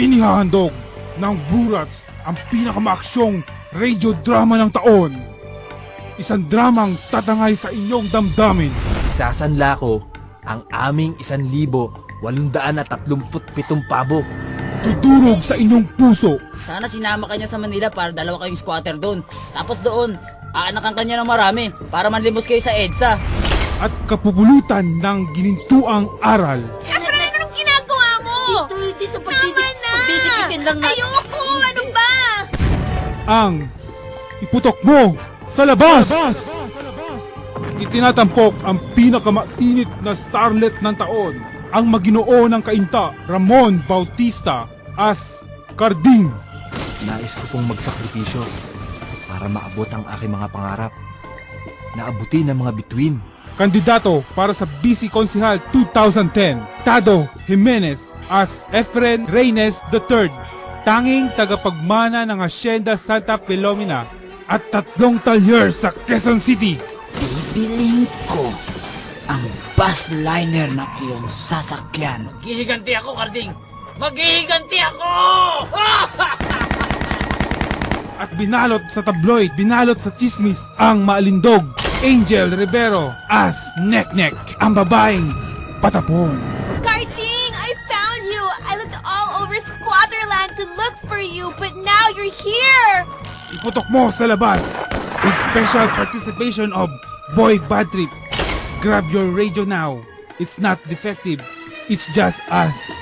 Inihahandog ng Burats ang pinakamaaksyong radio drama ng taon. Isang dramang tatangay sa inyong damdamin. Isasanla ko ang aming 1,837 pabo. Tudurog sa inyong puso. Sana sinama kanya sa Manila para dalawa kayong squatter doon. Tapos doon, aanakan kanya ng marami para manlimos kayo sa EDSA. at kapupulutan ng ginintuang aral. Dito, dito, Tama pagtitik, na! pagtitikin lang na. Ayoko! Ano ba? Ang iputok mo sa labas! Itinatampok ang pinakamainit na starlet ng taon, ang maginoo ng kainta, Ramon Bautista as Carding. Nais ko pong magsakripisyo para maabot ang aking mga pangarap. Naabuti ng mga bituin. Kandidato para sa BC Konsihal 2010, Tado Jimenez as Efren Reynes III, tanging tagapagmana ng Hacienda Santa Filomena at tatlong talyer sa Quezon City. Bibiling ko ang bus liner ng iyong sasakyan. Maghihiganti ako, Karding! Maghihiganti ako! At binalot sa tabloid, binalot sa chismis ang maalindog Angel Rivero as Neknek, ang babaeng patapon. To look for you, but now you're here! Iputok mo sa labas with special participation of Boy Bad Trip. Grab your radio now. It's not defective. It's just us.